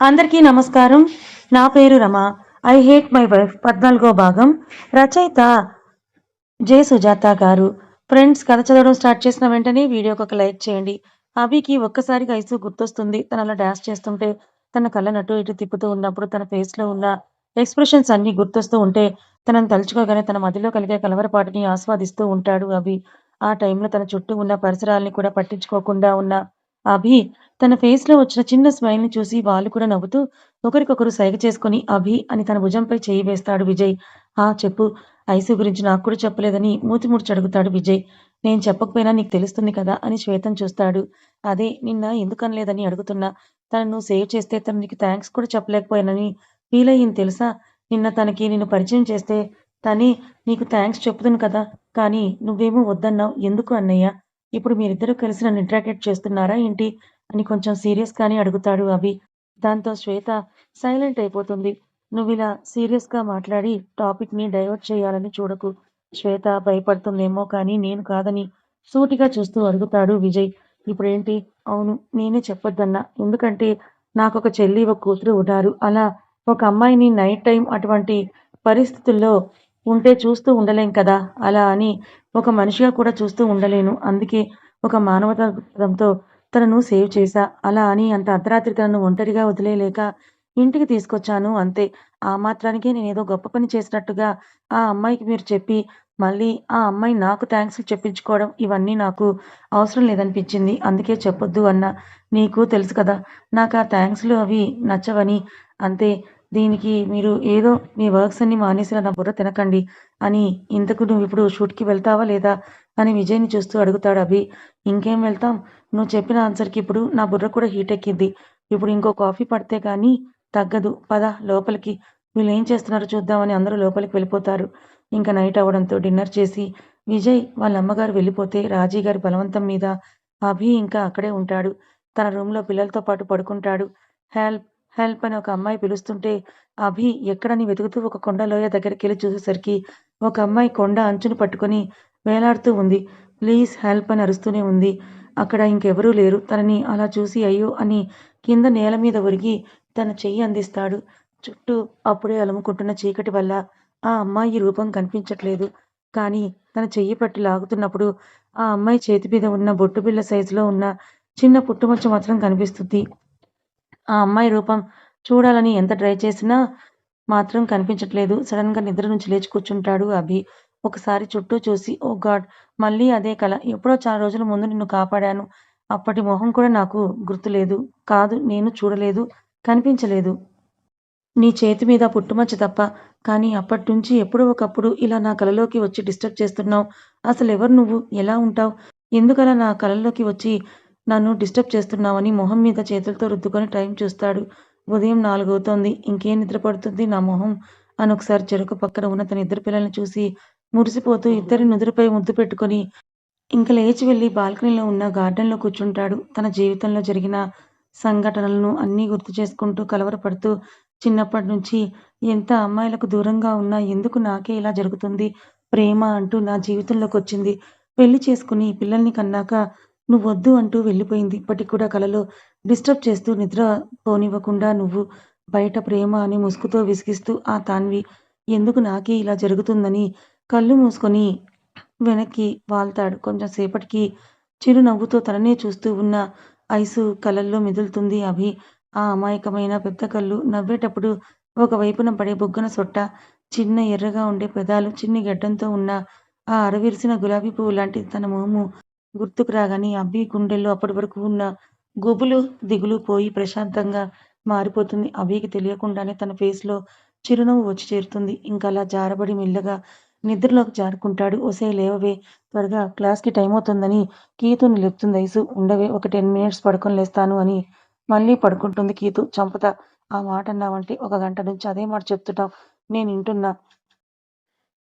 అందరికీ నమస్కారం. నా పేరు Rama. I hate my wife పద్నాలుగో భాగం. రచయిత జే సుజాత గారు. ఫ్రెండ్స్ కథ చదవడం స్టార్ట్ చేసిన వెంటనే వీడియోకి ఒక లైక్ చేయండి. అభికి ఒక్కసారిగా ఐసు గుర్తొస్తుంది. తన అలా డాన్స్ చేస్తుంటే తన కళ్ళను అటు ఇటు తిప్పుతూ ఉన్నప్పుడు తన ఫేస్లో ఉన్న ఎక్స్ప్రెషన్స్ అన్ని గుర్తొస్తూ ఉంటే తనను తలుచుకోగానే తన మదిలో కలిగే కలవరపాటుని ఆస్వాదిస్తూ ఉంటాడు అభి. ఆ టైంలో తన చుట్టూ ఉన్న పరిసరాల్ని కూడా పట్టించుకోకుండా ఉన్న అభి తన ఫేస్లో వచ్చిన చిన్న స్మైల్ని చూసి వాళ్ళు కూడా నవ్వుతూ ఒకరికొకరు సైగ చేసుకుని అభి అని తన భుజంపై చేయి వేస్తాడు విజయ్. ఆ చెప్పు. ఐసు గురించి నాకు కూడా చెప్పలేదని మూతి ముడిచి అడుగుతాడు విజయ్. నేను చెప్పకపోయినా నీకు తెలుస్తుంది కదా అని శ్వేతం చూస్తాడు. అదే నిన్న ఎందుకనలేదని అడుగుతున్నా. తనను సేవ్ చేస్తే తను నీకు థ్యాంక్స్ కూడా చెప్పలేకపోయానని ఫీల్ అయ్యింది తెలుసా? నిన్న తనకి నిన్ను పరిచయం చేస్తే తనే నీకు థ్యాంక్స్ చెప్తుంది కదా. కానీ నువ్వేమో వద్దన్నావు. ఎందుకు అన్నయ్య? ఇప్పుడు మీరిద్దరూ కలిసి నన్ను ఇంట్రాక్ట్ చేస్తున్నారా ఏంటి? అని కొంచెం సీరియస్గానే అడుగుతాడు అభి. దాంతో శ్వేత సైలెంట్ అయిపోతుంది. నువ్వు ఇలా సీరియస్గా మాట్లాడి టాపిక్ని డైవర్ట్ చేయాలని చూడకు. శ్వేత భయపడుతుందేమో కానీ నేను కాదని సూటిగా చూస్తూ అడుగుతాడు విజయ్. ఇప్పుడేంటి? అవును నేనే చెప్పొద్దన్నా. ఎందుకంటే నాకు ఒక చెల్లి ఒక కూతురు ఉన్నారు. అలా ఒక అమ్మాయిని నైట్ టైం అటువంటి పరిస్థితుల్లో ఉంటే చూస్తూ ఉండలేం కదా? అలా అని ఒక మనిషిగా కూడా చూస్తూ ఉండలేను. అందుకే ఒక మానవతంతో తనను సేవ్ చేశా. అలా అని అంత అర్ధరాత్రి తనను ఒంటరిగా వదిలేయలేక ఇంటికి తీసుకొచ్చాను అంతే. ఆ మాత్రానికే ఏదో గొప్ప పని చేసినట్టుగా ఆ అమ్మాయికి మీరు చెప్పి మళ్ళీ ఆ అమ్మాయి నాకు థ్యాంక్స్ చెప్పించుకోవడం ఇవన్నీ నాకు అవసరం లేదనిపించింది. అందుకే చెప్పొద్దు అన్న. నీకు తెలుసు కదా నాకు ఆ థ్యాంక్స్లు అవి నచ్చవని. అంతే. దీనికి మీరు ఏదో మీ వర్క్స్ అన్ని మానేసిన నా బుర్ర తినకండి అని ఇంతకు నువ్వు ఇప్పుడు షూట్కి వెళ్తావా లేదా అని విజయ్ని చూస్తూ అడుగుతాడు అభి. ఇంకేం వెళ్తాం? నువ్వు చెప్పిన ఆన్సర్కి ఇప్పుడు నా బుర్ర కూడా హీట్ ఎక్కింది. ఇప్పుడు ఇంకో కాఫీ పడితే కానీ తగ్గదు. పద లోపలికి. వీళ్ళు ఏం చేస్తున్నారో చూద్దామని అందరూ లోపలికి వెళ్ళిపోతారు. ఇంకా నైట్ అవ్వడంతో డిన్నర్ చేసి విజయ్ వాళ్ళ అమ్మగారు వెళ్ళిపోతే రాజీ గారి బలవంతం మీద అభి ఇంకా అక్కడే ఉంటాడు. తన రూమ్లో పిల్లలతో పాటు పడుకుంటాడు. హెల్ప్ హెల్ప్ అని ఒక అమ్మాయి పిలుస్తుంటే అభి ఎక్కడని వెతుకుతూ ఒక కొండలోయ దగ్గరికి వెళ్ళి చూసేసరికి ఒక అమ్మాయి కొండ అంచును పట్టుకొని వేలాడుతూ ఉంది. ప్లీజ్ హెల్ప్ అని అరుస్తూనే ఉంది. అక్కడ ఇంకెవరూ లేరు. తనని అలా చూసి అయ్యో అని కింద నేల మీద ఒరిగి తన చెయ్యి అందిస్తాడు. చుట్టూ అప్పుడే అలుముకుంటున్న చీకటి వల్ల ఆ అమ్మాయి రూపం కనిపించట్లేదు. కానీ తన చెయ్యి పట్టి లాగుతున్నప్పుడు ఆ అమ్మాయి చేతి మీద ఉన్న బొట్టు బిళ్ళ సైజులో ఉన్న చిన్న పుట్టుమచ్చ మాత్రం కనిపిస్తుంది. ఆ అమ్మాయి రూపం చూడాలని ఎంత ట్రై చేసినా మాత్రం కనిపించట్లేదు. సడన్గా నిద్ర నుంచి లేచి కూర్చుంటాడు అభి. ఒకసారి చుట్టూ చూసి ఓ గాడ్ మళ్ళీ అదే కళ ఎప్పుడో చాలా రోజుల ముందు నిన్ను కాపాడాను. అప్పటి మొహం కూడా నాకు గుర్తులేదు. కాదు నేను చూడలేదు కనిపించలేదు. నీ చేతి మీద పుట్టుమచ్చ తప్ప. కానీ అప్పటి నుంచి ఎప్పుడో ఒకప్పుడు ఇలా నా కలలోకి వచ్చి డిస్టర్బ్ చేస్తున్నావు. అసలు ఎవరు నువ్వు? ఎలా ఉంటావు? ఎందుకలా నా కలలోకి వచ్చి నన్ను డిస్టర్బ్ చేస్తున్నావని మొహం మీద చేతులతో రుద్దుకొని టైం చూస్తాడు. ఉదయం నాలుగవుతోంది. ఇంకేం నిద్ర పడుతుంది నా మొహం? అని ఒకసారి చెరుకు పక్కన ఉన్న తన ఇద్దరు పిల్లల్ని చూసి మురిసిపోతూ ఇద్దరి నుదురుపై ముద్దు పెట్టుకొని ఇంక లేచి వెళ్ళి బాల్కనీలో ఉన్న గార్డెన్లో కూర్చుంటాడు. తన జీవితంలో జరిగిన సంఘటనలను అన్నీ గుర్తు చేసుకుంటూ కలవరపడుతూ చిన్నప్పటి నుంచి ఎంత అమ్మాయిలకు దూరంగా ఉన్నా ఎందుకు నాకే ఇలా జరుగుతుంది? ప్రేమ అంటూ నా జీవితంలోకి వచ్చింది. పెళ్ళి చేసుకుని పిల్లల్ని కన్నాక నువ్వు వద్దు అంటూ వెళ్ళిపోయింది. ఇప్పటికి కూడా కలలో డిస్టర్బ్ చేస్తూ నిద్ర పోనివ్వకుండా నువ్వు బయట ప్రేమ అని ముసుగుతో విసిగిస్తూ ఆ తాన్వి ఎందుకు నాకే ఇలా జరుగుతుందని? కళ్ళు మూసుకొని వెనక్కి వాల్తాడు కొంచెం సేపటికి చిరునవ్వుతో తననే చూస్తూ ఉన్న ఐసు కలల్లో మెదులుతుంది అభి. ఆ అమాయకమైన పెద్ద కళ్ళు నవ్వేటప్పుడు ఒకవైపున పడే బొగ్గన సొట్ట చిన్న ఎర్రగా ఉండే పెదాలు చిన్ని గడ్డంతో ఉన్న ఆ అరవిరిసిన గులాబీ పువ్వు లాంటి తన మోము గుర్తుకు రాగానే అబ్బి గుండెల్లో అప్పటి వరకు ఉన్న గుబులు దిగులు పోయి ప్రశాంతంగా మారిపోతుంది. అభికి తెలియకుండానే తన ఫేస్లో చిరునవ్వు వచ్చి చేరుతుంది. ఇంకా అలా జారబడి మెల్లగా నిద్రలోకి జారుకుంటాడు. ఒసే లేవవే. త్వరగా క్లాస్కి టైం అవుతుందని కీతుని లేపుతుంది. ఐసు ఉండవే. ఒక టెన్ మినిట్స్ పడుకొని లేస్తాను అని మళ్ళీ పడుకుంటుంది కీతు. చంపుతా. ఆ మాట అన్నావంటే ఒక గంట నుంచి అదే మాట చెప్తుంటాం నేను వింటున్నా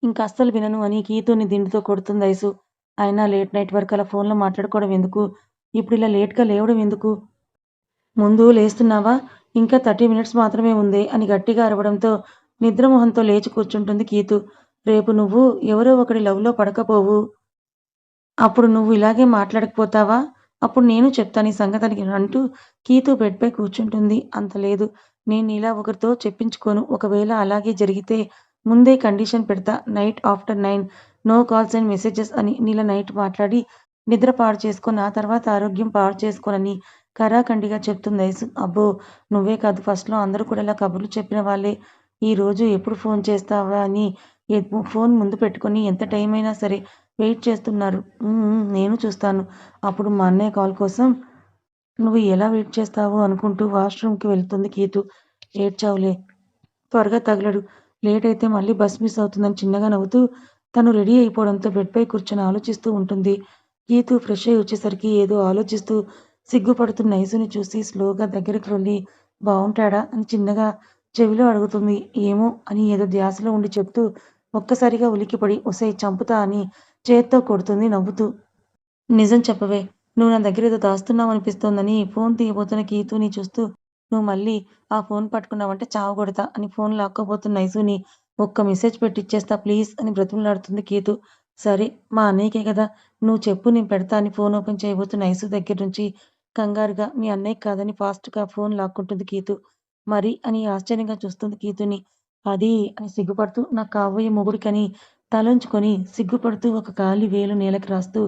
ఇంకా అస్సలు వినను అని కీతుని దిండుతో కొడుతుంది ఐసు. అయినా లేట్ నైట్ వరకు అలా ఫోన్లో మాట్లాడుకోవడం ఎందుకు? ఇప్పుడు ఇలా లేట్గా లేవడం ఎందుకు? ముందు లేస్తున్నావా? ఇంకా థర్టీ మినిట్స్ మాత్రమే ఉంది అని గట్టిగా అరవడంతో నిద్రమోహంతో లేచి కూర్చుంటుంది కీతు. రేపు నువ్వు ఎవరో ఒకడి లవ్లో పడకపోవు. అప్పుడు నువ్వు ఇలాగే మాట్లాడకపోతావా? అప్పుడు నేను చెప్తాను ఈ సంగతానికి అంటూ కీతు బెడ్పై కూర్చుంటుంది. అంత లేదు. నేను ఇలా ఒకరితో చెప్పించుకోను. ఒకవేళ అలాగే జరిగితే ముందే కండిషన్ పెడతా. Night after nine. No calls and messages అని నీళ్ళ నైట్ మాట్లాడి నిద్ర పాడు చేసుకొని ఆ తర్వాత ఆరోగ్యం పాడు చేసుకోనని కరాఖండిగా చెప్తుంది ఐసు. అబ్బో నువ్వే కాదు ఫస్ట్లో అందరూ కూడా ఇలా కబుర్లు చెప్పిన వాళ్ళే. ఈ రోజు ఎప్పుడు ఫోన్ చేస్తావా అని ఫోన్ ముందు పెట్టుకొని ఎంత టైం అయినా సరే వెయిట్ చేస్తున్నారు. నేను చూస్తాను. అప్పుడు మా అన్నయ్య కాల్ కోసం నువ్వు ఎలా వెయిట్ చేస్తావు? అనుకుంటూ వాష్రూమ్కి వెళ్తుంది కీతు. ఏడ్చావులే త్వరగా తగలడు. లేట్ అయితే మళ్ళీ బస్ మిస్ అవుతుందని చిన్నగా నవ్వుతూ తను రెడీ అయిపోవడంతో బెడ్పై కూర్చొని ఆలోచిస్తూ ఉంటుంది. గీతు ఫ్రెష్ అయి వచ్చేసరికి ఏదో ఆలోచిస్తూ సిగ్గుపడుతున్న నైసుని చూసి స్లోగా దగ్గరికి వెళ్ళి బాగుంటాడా అని చిన్నగా చెవిలో అడుగుతుంది. ఏమో అని ఏదో ధ్యాసలో ఉండి చెప్తూ ఒక్కసారిగా ఉలికిపడి ఒసై చంపుతా అని చేత్తో కొడుతుంది నవ్వుతూ. నిజం చెప్పవే నువ్వు నా దగ్గర ఏదో దాస్తున్నావు అనిపిస్తోందని ఫోన్ తీయబోతున్న గీతుని చూస్తూ నువ్వు మళ్ళీ ఆ ఫోన్ పట్టుకున్నావంటే కొడతా అని ఫోన్ లాక్కోబోతున్న నైసుని ఒక్క మెసేజ్ పెట్టి ఇచ్చేస్తా ప్లీజ్ అని బ్రతిమలాడుతుంది కీతు. సరే మా అన్నయ్యకే కదా. నువ్వు చెప్పు నేను పెడతా అని ఫోన్ ఓపెన్ చేయబోతున్న ఐసు దగ్గర నుంచి కంగారుగా మీ అన్నయ్య కాదని ఫాస్ట్గా ఫోన్ లాక్కుంటుంది కీతు. మరి అని ఆశ్చర్యంగా చూస్తుంది కీతుని. అది అని సిగ్గుపడుతూ నాకు కాబోయే మొగుడికని తలంచుకొని సిగ్గుపడుతూ ఒక కాలి వేలు నేలకు రాస్తూ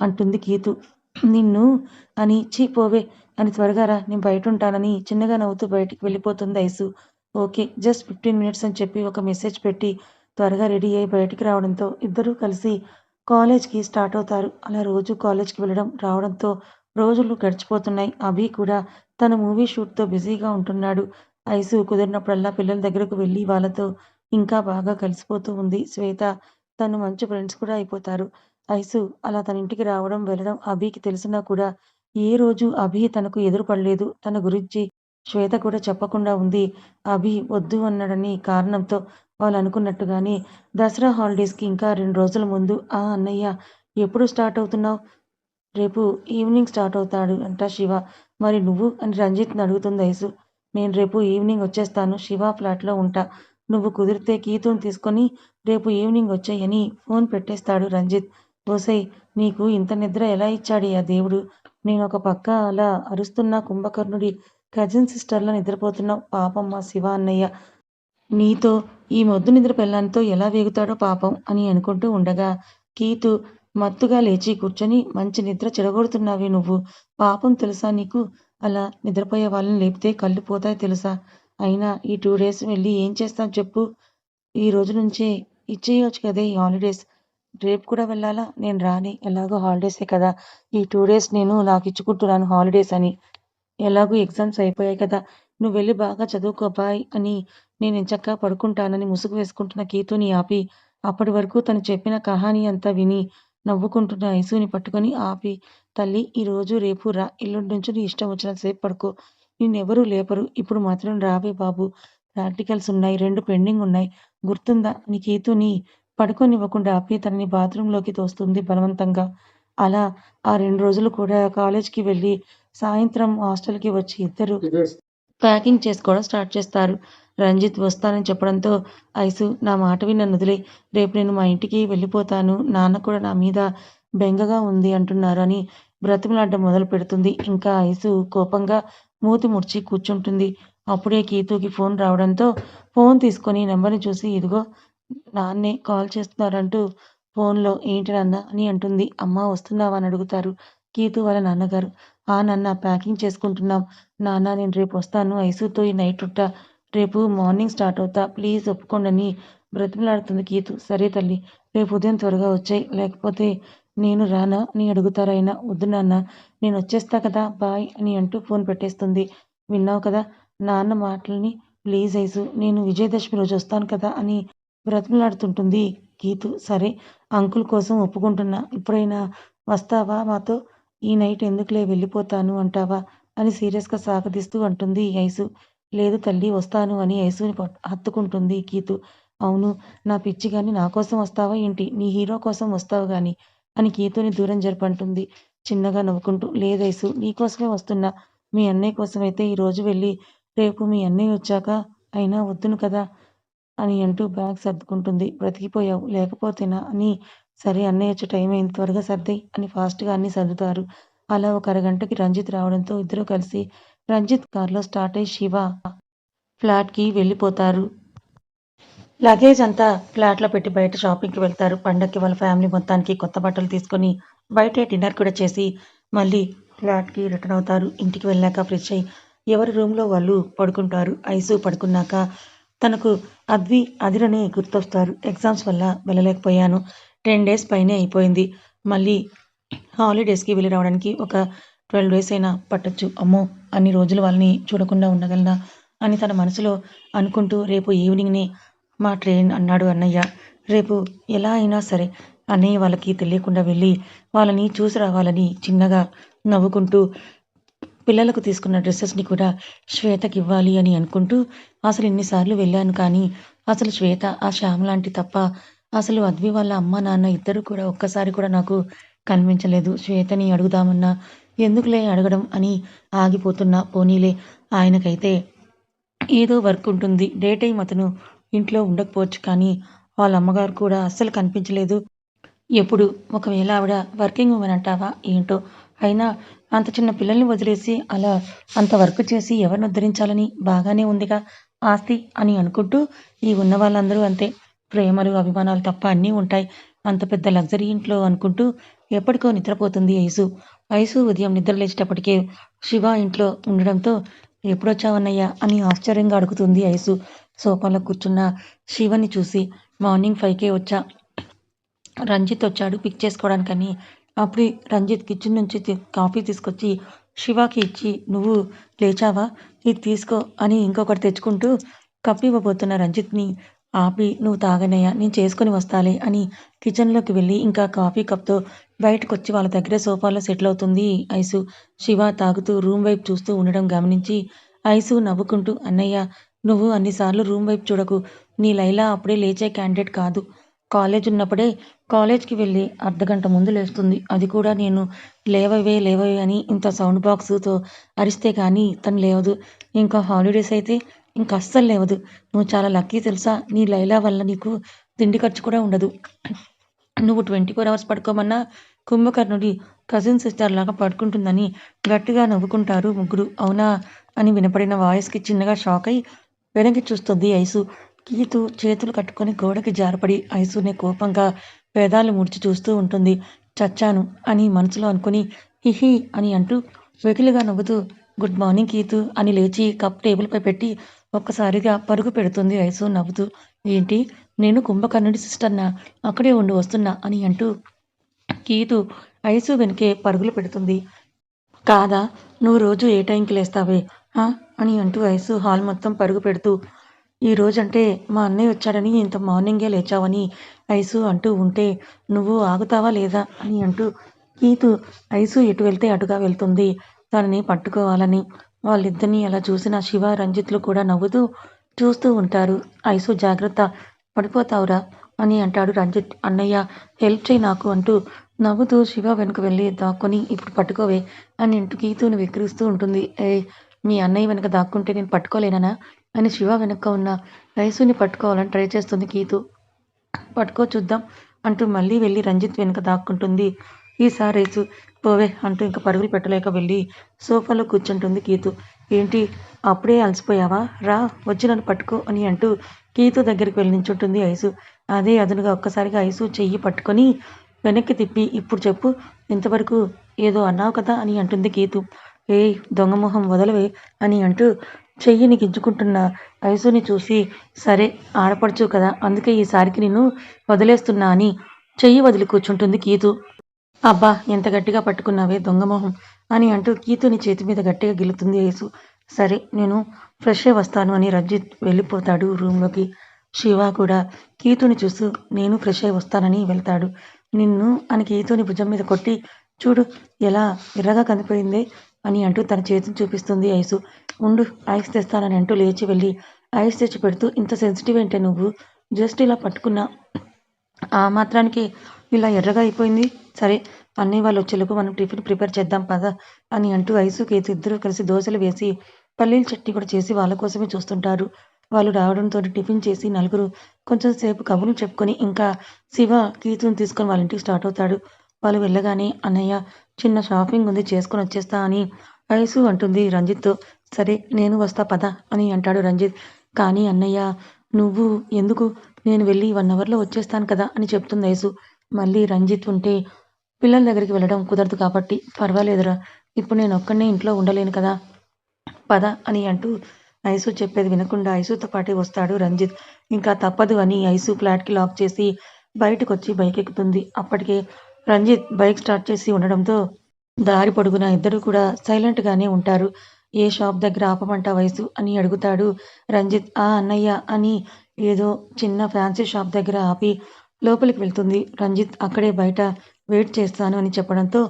అంటుంది కీతు. నిన్ను అని చీ పోవే అని త్వరగా రా నేను బయట ఉంటానని చిన్నగా నవ్వుతూ బయటికి వెళ్ళిపోతుంది ఐసు. ఓకే జస్ట్ ఫిఫ్టీన్ మినిట్స్ అని చెప్పి ఒక మెసేజ్ పెట్టి త్వరగా రెడీ అయ్యి బయటికి రావడంతో ఇద్దరూ కలిసి కాలేజ్కి స్టార్ట్ అవుతారు. అలా రోజు కాలేజ్కి వెళ్ళడం రావడంతో రోజులు గడిచిపోతున్నాయి. అభి కూడా తన మూవీ షూట్తో బిజీగా ఉంటున్నాడు. ఐసు కుదిరినప్పుడల్లా పిల్లల దగ్గరకు వెళ్ళి వాళ్ళతో ఇంకా బాగా కలిసిపోతూ ఉంది. శ్వేత తను మంచి ఫ్రెండ్స్ కూడా అయిపోతారు. ఐసు అలా తన ఇంటికి రావడం వెళ్ళడం అభికి తెలిసినా కూడా ఏ రోజు అభి తనకు ఎదురుపడలేదు. తన గురించి శ్వేత కూడా చెప్పకుండా ఉంది. అభి వద్దు అన్నాడని కారణంతో వాళ్ళు అనుకున్నట్టుగానే దసరా హాలిడేస్కి ఇంకా రెండు రోజుల ముందు ఆ అన్నయ్య ఎప్పుడు స్టార్ట్ అవుతున్నావు? రేపు ఈవినింగ్ స్టార్ట్ అవుతాడు అంట శివ. మరి నువ్వు అని రంజిత్ని అడుగుతుంది ఐసు. నేను రేపు ఈవినింగ్ వచ్చేస్తాను. శివ ఫ్లాట్లో ఉంటా. నువ్వు కుదిరితే కీతుని తీసుకొని రేపు ఈవినింగ్ వచ్చాయని ఫోన్ పెట్టేస్తాడు రంజిత్. ఓసై నీకు ఇంత నిద్ర ఎలా ఇచ్చాడు ఆ దేవుడు? నేను ఒక పక్క అలా అరుస్తున్న కుంభకర్ణుడి కజిన్ సిస్టర్లా నిద్రపోతున్నావు. పాపం మా శివ అన్నయ్య నీతో ఈ మొద్దు నిద్ర పెళ్ళానితో ఎలా వేగుతాడో పాపం అని అనుకుంటూ ఉండగా కీతు మత్తుగా లేచి కూర్చొని మంచి నిద్ర చెడగొడుతున్నావి నువ్వు. పాపం తెలుసా నీకు? అలా నిద్రపోయే వాళ్ళని లేపితే కళ్ళు పోతాయి తెలుసా? అయినా ఈ టూ డేస్ వెళ్ళి ఏం చేస్తాం చెప్పు. ఈ రోజు నుంచే ఇచ్చేయచ్చు కదే ఈ హాలిడేస్ రేపు కూడా వెళ్ళాలా? నేను రాని. ఎలాగో హాలిడేసే కదా. ఈ టూ డేస్ నేను నాకు ఇచ్చుకుంటున్నాను హాలిడేస్ అని. ఎలాగో ఎగ్జామ్స్ అయిపోయాయి కదా నువ్వు వెళ్ళి బాగా చదువుకో బాయ్ అని నేను ఎంచక్కా పడుకుంటానని ముసుగు వేసుకుంటున్న కీతుని ఆపి అప్పటి వరకు తను చెప్పిన కహాని అంతా విని నవ్వుకుంటున్న ఐసుని పట్టుకొని ఆపి తల్లి ఈరోజు రేపు రా ఇల్లుండి నుంచి నీ ఇష్టం వచ్చిన సేపు పడుకో నిన్నెవరూ లేపరు ఇప్పుడు మాత్రం రావే బాబు ప్రాక్టికల్స్ ఉన్నాయి రెండు పెండింగ్ ఉన్నాయి గుర్తుందా? నీ కీతుని పడుకోనివ్వకుండా ఆపి తనని బాత్రూంలోకి తోస్తుంది బలవంతంగా. అలా ఆ రెండు రోజులు కూడా కాలేజ్కి వెళ్ళి సాయంత్రం హాస్టల్కి వచ్చి ఇద్దరు ప్యాకింగ్ చేసుకోవడం స్టార్ట్ చేస్తారు. రంజిత్ వస్తానని చెప్పడంతో ఐసు నా మాట విన్న నదిలే రేపు నేను మా ఇంటికి వెళ్ళిపోతాను. నాన్న కూడా నా మీద బెంగగా ఉంది అంటున్నారు అని బ్రతిమలాడ్డం మొదలు పెడుతుంది. ఇంకా ఐసు కోపంగా మూతి ముడిచి కూర్చుంటుంది. అప్పుడే కీతుకి ఫోన్ రావడంతో ఫోన్ తీసుకొని నెంబర్ని చూసి ఇదిగో నాన్నే కాల్ చేస్తున్నారంటూ ఫోన్లో ఏంటి నాన్న అని అంటుంది. అమ్మ వస్తున్నావా అని అడుగుతారు కీతు వాళ్ళ నాన్నగారు. ఆ నాన్న ప్యాకింగ్ చేసుకుంటున్నాం. నాన్న నేను రేపు వస్తాను. ఐసుతో ఈ నైట్ ఉంటా రేపు మార్నింగ్ స్టార్ట్ అవుతా. ప్లీజ్ ఒప్పుకోండి బ్రతిమలాడుతుంది కీతు. సరే తల్లి రేపు ఉదయం త్వరగా వచ్చాయి. లేకపోతే నేను రానా అని అడుగుతారైనా వద్దు నాన్న నేను వచ్చేస్తా కదా బాయ్ అని అంటూ ఫోన్ పెట్టేస్తుంది. విన్నావు కదా నాన్న మాటలని ప్లీజ్ ఐసు నేను విజయదశమి రోజు వస్తాను కదా అని బ్రతిమలాడుతుంటుంది. గీతు సరే అంకుల్ కోసం ఒప్పుకుంటున్నా. ఇప్పుడైనా వస్తావా మాతో? ఈ నైట్ ఎందుకులే వెళ్ళిపోతాను అంటావా? అని సీరియస్గా సాగదీస్తూ అంటుంది ఐసు. లేదు తల్లి వస్తాను అని యేసుని హత్తుకుంటుంది గీతు. అవును నా పిచ్చి కానీ నా కోసం వస్తావా ఏంటి? నీ హీరో కోసం వస్తావు గాని అని గీతుని దూరం జరపంటుంది. చిన్నగా నవ్వుకుంటూ లేదేసు నీకోసమే వస్తున్నా. మీ అన్నయ్య కోసమైతే ఈరోజు వెళ్ళి రేపు మీ అన్నయ్య వచ్చాక అయినా వద్దును కదా. అని అంటూ బ్యాగ్ సర్దుకుంటుంది. బ్రతికిపోయావు. లేకపోతేనా అని సరే అన్నయ్యొచ్చే టైం అయింది త్వరగా సర్ది అని ఫాస్ట్గా అన్ని సర్దుతారు. అలా ఒక అరగంటకి రంజిత్ రావడంతో ఇద్దరూ కలిసి రంజిత్ కార్లో స్టార్ట్ అయి శివ ఫ్లాట్కి వెళ్ళిపోతారు. లగేజ్ అంతా ఫ్లాట్లో పెట్టి బయట షాపింగ్కి వెళ్తారు. పండక్కి వాళ్ళ ఫ్యామిలీ మొత్తానికి కొత్త బట్టలు తీసుకొని బయట డిన్నర్ కూడా చేసి మళ్ళీ ఫ్లాట్కి రిటర్న్ అవుతారు. ఇంటికి వెళ్ళాక ఫ్రెష్ అయ్యి ఎవరి రూమ్లో వాళ్ళు పడుకుంటారు. ఐసు పడుకున్నాక తనకు అద్వి అదిరని గుర్తొస్తారు. ఎగ్జామ్స్ వల్ల వెళ్ళలేకపోయాను. టెన్ డేస్ పైనే అయిపోయింది. మళ్ళీ హాలిడేస్కి వెళ్ళి రావడానికి ఒక ట్వెల్వ్ డేస్ అయినా పట్టొచ్చు. అమ్మో అన్ని రోజులు వాళ్ళని చూడకుండా ఉండగలనా? అని తన మనసులో అనుకుంటూ రేపు ఈవినింగ్నే మా ట్రైన్ అన్నాడు అన్నయ్య. రేపు ఎలా అయినా సరే అన్నయ్య వాళ్ళకి తెలియకుండా వెళ్ళి వాళ్ళని చూసి రావాలని చిన్నగా నవ్వుకుంటూ పిల్లలకు తీసుకున్న డ్రెస్సెస్ని కూడా శ్వేతకి ఇవ్వాలి అని అనుకుంటూ అసలు ఇన్నిసార్లు వెళ్ళాను కానీ అసలు శ్వేత ఆ శ్యామ్ లాంటి తప్ప అసలు అద్వి వాళ్ళ అమ్మ నాన్న ఇద్దరు కూడా ఒక్కసారి కూడా నాకు కనిపించలేదు. శ్వేతని అడుగుదామన్నా ఎందుకులే అడగడం అని ఆగిపోతున్నా. పోనీలే ఆయనకైతే ఏదో వర్క్ ఉంటుంది. డే టైం అతను ఇంట్లో ఉండకపోవచ్చు కానీ వాళ్ళ అమ్మగారు కూడా అస్సలు కనిపించలేదు. ఎప్పుడు? ఒకవేళ ఆవిడ వర్కింగ్ ఉమెన్ అంటావా? ఏంటో? అయినా అంత చిన్న పిల్లల్ని వదిలేసి అలా అంత వర్క్ చేసి ఎవరిని ఉద్ధరించాలని బాగానే ఉందిగా ఆస్తి అని అనుకుంటూ ఈ ఉన్న వాళ్ళందరూ అంతే. ప్రేమలు అభిమానాలు తప్ప అన్నీ ఉంటాయి. అంత పెద్ద లగ్జరీ ఇంట్లో అనుకుంటూ ఎప్పటికో నిద్రపోతుంది ఐసు. ఐసు ఉదయం నిద్ర లేచేటప్పటికే శివ ఇంట్లో ఉండడంతో ఎప్పుడొచ్చావన్నయ్యా అని ఆశ్చర్యంగా అడుగుతుంది ఐసు. సోఫాలో కూర్చున్న శివని చూసి మార్నింగ్ ఫైవ్కే వచ్చా. రంజిత్ వచ్చాడు పిక్ చేసుకోవడానికని. అప్పుడే రంజిత్ కిచెన్ నుంచి కాఫీ తీసుకొచ్చి శివాకి ఇచ్చి నువ్వు లేచావా? ఇది తీసుకో అని ఇంకొకటి తెచ్చుకుంటూ కప్పు ఇవ్వబోతున్న రంజిత్ని ఆపి నువ్వు తాగనయ్యా నేను చేసుకొని వస్తాలే అని కిచెన్లోకి వెళ్ళి ఇంకా కాఫీ కప్తో బయటకు వచ్చి వాళ్ళ దగ్గర సోఫాలో సెటిల్ అవుతుంది ఐసు. శివ తాగుతూ రూమ్ వైపు చూస్తూ ఉండడం గమనించి ఐసు నవ్వుకుంటూ అన్నయ్య నువ్వు అన్నిసార్లు రూమ్ వైపు చూడకు. నీ లైలా అప్పుడే లేచే క్యాండిడేట్ కాదు. కాలేజ్ ఉన్నప్పుడే కాలేజ్కి వెళ్ళి అర్ధగంట ముందు లేస్తుంది. అది కూడా నేను లేవవే లేవవే అని ఇంత సౌండ్ బాక్స్తో అరిస్తే కానీ తను లేవదు. ఇంకా హాలిడేస్ అయితే ఇంకా అస్సలు లేవదు. నువ్వు చాలా లక్కీ తెలుసా? నీ లైలా వల్ల నీకు తిండి ఖర్చు కూడా ఉండదు. నువ్వు ట్వంటీ ఫోర్ అవర్స్ పడుకోమన్నా కుంభకర్ణుడి కజిన్ సిస్టర్ లాగా పడుకుంటుందని గట్టిగా నవ్వుకుంటారు ముగ్గురు. అవునా? అని వినపడిన వాయిస్కి చిన్నగా షాక్ అయి వెనక్కి చూస్తుంది ఐసు. గీతు చేతులు కట్టుకొని గోడకి జారపడి ఐసునే కోపంగా పేదాలు ముడిచి చూస్తూ ఉంటుంది. చచ్చాను అని మనసులో అనుకుని హిహి అని అంటూ వెకిలిగా నవ్వుతూ గుడ్ మార్నింగ్ గీతు అని లేచి కప్ టేబుల్పై పెట్టి ఒక్కసారిగా పరుగు పెడుతుంది ఐసు నవ్వుతూ. ఏంటి? నేను కుంభకర్ణుడి సిస్టర్నా? అక్కడే ఉండి వస్తున్నా అని అంటూ గీతు ఐసు వెనకే పరుగులు పెడుతుంది. కాదా? నువ్వు రోజు ఏ టైంకి లేస్తావే? "ఆ?" అని అంటూ ఐసు హాల్ మొత్తం పరుగు పెడుతూ ఈ రోజంటే మా అన్నయ్య వచ్చాడని ఇంత మార్నింగే లేచావని ఐసు అంటూ ఉంటే నువ్వు ఆగుతావా లేదా? అని అంటూ గీతు ఐసు ఎటు వెళ్తే అటుగా వెళ్తుంది. తనని పట్టుకోవాలని. వాళ్ళిద్దరినీ అలా చూసిన శివ రంజిత్లు కూడా నవ్వుతూ చూస్తూ ఉంటారు. ఐసు జాగ్రత్త. పడిపోతావురా అని అంటాడు రంజిత్. అన్నయ్య హెల్ప్ చేయి నాకు అంటూ నవ్వుతూ శివ వెనుక వెళ్ళి దాక్కుని ఇప్పుడు పట్టుకోవే అని అంటూ గీతును విక్రిస్తూ ఉంటుంది. ఏ మీ అన్నయ్య వెనుక దాక్కుంటే నేను పట్టుకోలేనా అని శివ వెనక ఉన్న రైసుని పట్టుకోవాలని ట్రై చేస్తుంది గీతు పట్టుకో చూద్దాం అంటూ మళ్ళీ వెళ్ళి రంజిత్ వెనుక దాక్కుంటుంది. ఈసారి రైసు పోవే అంటూ ఇంకా పరుగులు పెట్టలేక వెళ్ళి సోఫాలో కూర్చుంటుంది గీతు ఏంటి అప్పుడే అలసిపోయావా? రా వచ్చి నన్ను పట్టుకో అని అంటూ గీతు దగ్గరికి వెళ్ళి నించుంటుంది ఐసు. అదే అదునుగా ఒక్కసారిగా ఐసు చెయ్యి పట్టుకొని వెనక్కి తిప్పి ఇప్పుడు చెప్పు ఇంతవరకు ఏదో అన్నావు కదా అని అంటుంది గీతు దొంగ దొంగమొహం వదలవే అని అంటూ చెయ్యిని గింజుకుంటున్న పైసుని చూసి సరే ఆడపడుచు కదా అందుకే ఈసారికి నిన్ను వదిలేస్తున్నా అని చెయ్యి వదిలి కూర్చుంటుంది కీతు. అబ్బా ఎంత గట్టిగా పట్టుకున్నావే దొంగమొహం అని అంటూ కీతుని చేతి మీద గట్టిగా గిలుతుంది యేసు. సరే నేను ఫ్రెష్ అయి వస్తాను అని రంజిత్ వెళ్ళిపోతాడు రూమ్లోకి. శివ కూడా కీతుని చూస్తూ నేను ఫ్రెష్ అయి వస్తానని వెళ్తాడు. నిన్ను అని కీతుని భుజం మీద కొట్టి చూడు ఎలా ఎర్రగా కనిపోయిందే అని అంటూ తన చేతిని చూపిస్తుంది ఐసు. ఉండు ఐస్ తెస్తానని అంటూ లేచి వెళ్ళి ఐస్ తెచ్చి పెడుతూ ఇంత సెన్సిటివ్ ఏంటే నువ్వు? జస్ట్ ఇలా పట్టుకున్నా. ఆ మాత్రానికి ఇలా ఎర్రగా అయిపోయింది. సరే అన్నయ్య వాళ్ళు వచ్చేలోపు మనం టిఫిన్ ప్రిపేర్ చేద్దాం పదా అని అంటూ ఐసు కేతు ఇద్దరు కలిసి దోశలు వేసి పల్లీల చట్నీ కూడా చేసి వాళ్ళ కోసమే చూస్తుంటారు. వాళ్ళు రావడంతో టిఫిన్ చేసి నలుగురు కొంచెం సేపు కబుర్లు చెప్పుకొని ఇంకా శివ కీతుని తీసుకొని వాళ్ళ ఇంటికి స్టార్ట్ అవుతాడు. వాళ్ళు వెళ్ళగానే అన్నయ్య చిన్న షాపింగ్ ఉంది చేసుకొని వచ్చేస్తా అని ఐసు అంటుంది రంజిత్తో సరే నేను వస్తా పద అని అంటాడు రంజిత్. కానీ అన్నయ్య నువ్వు ఎందుకు? నేను వెళ్ళి వన్ అవర్లో వచ్చేస్తాను కదా అని చెప్తుంది ఐసు. మళ్ళీ రంజిత్ ఉంటే పిల్లల దగ్గరికి వెళ్ళడం కుదరదు కాబట్టి పర్వాలేదురా ఇప్పుడు నేను ఒక్కడనే ఇంట్లో ఉండలేను కదా పద అని అంటూ ఐసు చెప్పేది వినకుండా ఐసుతో పాటే వస్తాడు రంజిత్. ఇంకా తప్పదు అని ఐసు ఫ్లాట్కి లాక్ చేసి బయటకు వచ్చి బైక్ ఎక్కుతుంది అప్పటికే రంజిత్ బైక్ స్టార్ట్ చేసి ఉండడంతో దారి పొడుగున ఇద్దరు కూడా సైలెంట్గానే ఉంటారు. ఏ షాప్ దగ్గర ఆపమంట వయసు అని అడుగుతాడు రంజిత్. ఆ అన్నయ్య అని ఏదో చిన్న ఫ్యాన్సీ షాప్ దగ్గర ఆపి లోపలికి వెళ్తుంది. రంజిత్ అక్కడే బయట వెయిట్ చేస్తాను అని చెప్పడంతో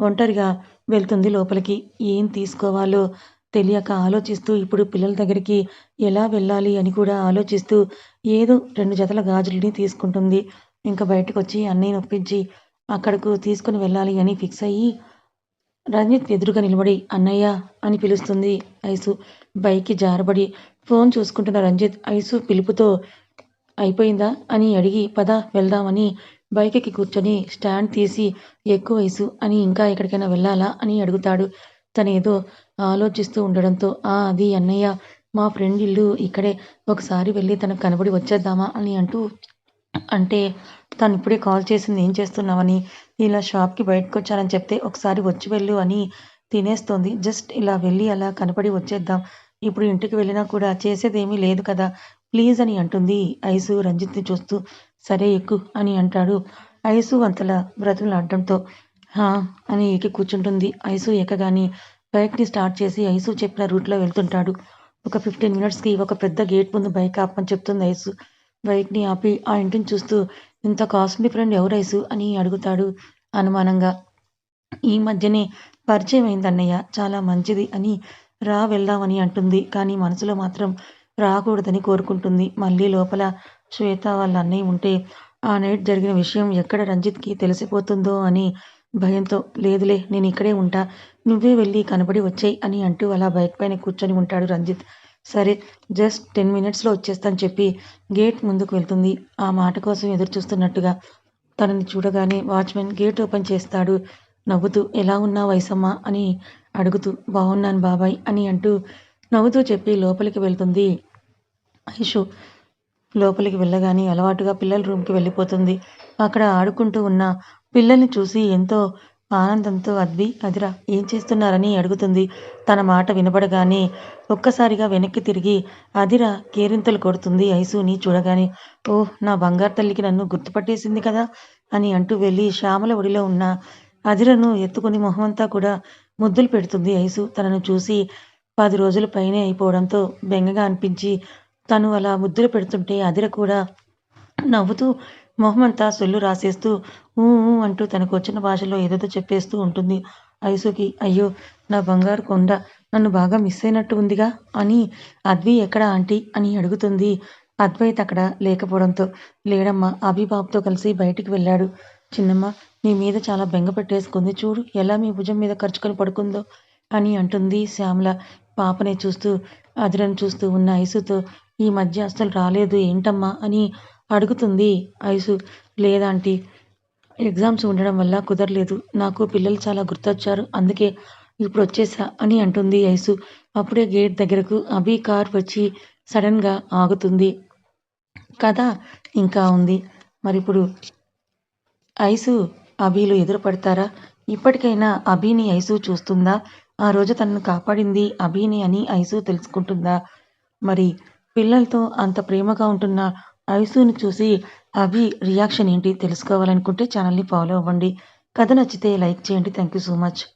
ఒంటరిగా వెళ్తుంది లోపలికి. ఏం తీసుకోవాలో తెలియక ఆలోచిస్తూ ఇప్పుడు పిల్లల దగ్గరికి ఎలా వెళ్ళాలి అని కూడా ఆలోచిస్తూ ఏదో రెండు జతల గాజులని తీసుకుంటుంది. ఇంకా బయటకు వచ్చి అన్నయ్య నొప్పించి అక్కడకు తీసుకుని వెళ్ళాలి అని ఫిక్స్ అయ్యి రంజిత్ ఎదురుగా నిలబడి అన్నయ్య అని పిలుస్తుంది ఐసు. బైక్కి జారబడి ఫోన్ చూసుకుంటున్న రంజిత్ ఐసు పిలుపుతో అయిపోయిందా? అని అడిగి పద వెళ్దామని బైక్కి కూర్చొని స్టాండ్ తీసి ఎక్కువ వయసు అని ఇంకా ఎక్కడికైనా వెళ్ళాలా? అని అడుగుతాడు. తనేదో ఆలోచిస్తూ ఉండడంతో ఆ అది అన్నయ్య మా ఫ్రెండ్ ఇల్లు ఇక్కడే ఒకసారి వెళ్ళి తనకు కనబడి వచ్చేద్దామా? అని అంటూ అంటే తను ఇప్పుడే కాల్ చేసింది ఏం చేస్తున్నావని? ఇలా షాప్కి బయటకు వచ్చానని చెప్తే ఒకసారి వచ్చి వెళ్ళు అని తినేస్తోంది. జస్ట్ ఇలా వెళ్ళి అలా కనపడి వచ్చేద్దాం. ఇప్పుడు ఇంటికి వెళ్ళినా కూడా చేసేదేమీ లేదు కదా. ప్లీజ్ అని అంటుంది ఐసు రంజిత్ని చూస్తూ. సరే ఎక్కు అని అంటాడు ఐసు అంతలా బ్రతులాడడంతో హా అని ఎక్కి కూర్చుంటుంది ఐసు ఎక్కగాని. బైక్ని స్టార్ట్ చేసి ఐసు చెప్పిన రూట్లో వెళ్తుంటాడు. ఒక ఫిఫ్టీన్ మినిట్స్కి ఒక పెద్ద గేట్ ముందు బైక్ ఆపని చెప్తుంది ఐసు. బైక్ని ఆపి ఆ ఇంటిని చూస్తూ ఇంత కాస్ట్లీ ఫ్రెండ్ ఎవరైసు అని అడుగుతాడు అనుమానంగా. ఈ మధ్యనే పరిచయం అయింది అన్నయ్య చాలా మంచిది అని రా వెళ్దామని అంటుంది. కానీ మనసులో మాత్రం రాకూడదని కోరుకుంటుంది. మళ్ళీ లోపల శ్వేత వాళ్ళ అన్నయ్య ఉంటే ఆ నైట్ జరిగిన విషయం ఎక్కడ రంజిత్కి తెలిసిపోతుందో అని భయంతో లేదులే నేను ఇక్కడే ఉంటా నువ్వే వెళ్ళి కనబడి వచ్చాయి అని అంటూ అలా బైక్ పైన కూర్చొని ఉంటాడు రంజిత్. సరే జస్ట్ టెన్ మినిట్స్లో వచ్చేస్తాను చెప్పి గేట్ ముందుకు వెళ్తుంది. ఆ మాట కోసం ఎదురు చూస్తున్నట్టుగా తనని చూడగానే వాచ్మెన్ గేట్ ఓపెన్ చేస్తాడు. నవ్వుతూ ఎలా ఉన్నా వైసమ్మ? అని అడుగుతూ బాగున్నాను బాబాయ్ అని అంటూ నవ్వుతూ చెప్పి లోపలికి వెళ్తుంది. ఐషు లోపలికి వెళ్ళగానే అలవాటుగా పిల్లల రూమ్కి వెళ్ళిపోతుంది. అక్కడ ఆడుకుంటూ ఉన్న పిల్లల్ని చూసి ఎంతో ఆనందంతో అద్వి అదిరా ఏం చేస్తున్నారని అడుగుతుంది. తన మాట వినబడగానే ఒక్కసారిగా వెనక్కి తిరిగి అదిరా కేరింతలు కొడుతుంది ఐసుని చూడగానే. ఓ నా బంగారు తల్లికి నన్ను గుర్తుపట్టేసింది కదా అని అంటూ వెళ్ళి శ్యామల ఒడిలో ఉన్న అదిరను ఎత్తుకుని మొహమంతా కూడా ముద్దులు పెడుతుంది ఐసు. తనను చూసి పది రోజుల పైనే అయిపోవడంతో బెంగగా అనిపించి తను అలా ముద్దులు పెడుతుంటే అదిర కూడా నవ్వుతూ మొహమంతా సొల్లు రాసేస్తూ ఊ అంటూ తనకు వచ్చిన భాషలో ఏదేదో చెప్పేస్తూ ఉంటుంది. ఐసుకి అయ్యో నా బంగారు కొండ నన్ను బాగా మిస్ అయినట్టు ఉందిగా అని అద్వి ఎక్కడ ఆంటీ అని అడుగుతుంది. అద్వైత్ అక్కడ లేకపోవడంతో లేడమ్మా అభిబాబుతో కలిసి బయటికి వెళ్ళాడు. చిన్నమ్మ నీ మీద చాలా బెంగ పెట్టేసుకుంది చూడు. ఎలా మీ భుజం మీద ఖర్చుకొని పడుకుందో అని అంటుంది శ్యామల. పాపనే చూస్తూ అదిరను చూస్తూ ఉన్న ఐసుతో ఈ మధ్య అస్సలు రాలేదు. ఏంటమ్మా అని అడుగుతుంది ఐసు లేదాంటీ ఎగ్జామ్స్ ఉండడం వల్ల కుదరలేదు. నాకు పిల్లలు చాలా గుర్తొచ్చారు. అందుకే ఇప్పుడు వచ్చేసా అని అంటుంది ఐసు. అప్పుడే గేట్ దగ్గరకు అభి కార్ వచ్చి సడన్గా ఆగుతుంది. కథ ఇంకా ఉంది. మరి ఇప్పుడు ఐసు అభిలు ఎదురుపడతారా? ఇప్పటికైనా అభిని ఐసు చూస్తుందా? ఆ రోజు తనను కాపాడింది అభిని అని ఐసు తెలుసుకుంటుందా? మరి పిల్లలతో అంత ప్రేమగా ఉంటున్న ఐసూని చూసి అభి రియాక్షన్ ఏంటి తెలుసుకోవాలనుకుంటే ఛానల్ని ఫాలో అవ్వండి. కథ నచ్చితే లైక్ చేయండి. Thank you so much.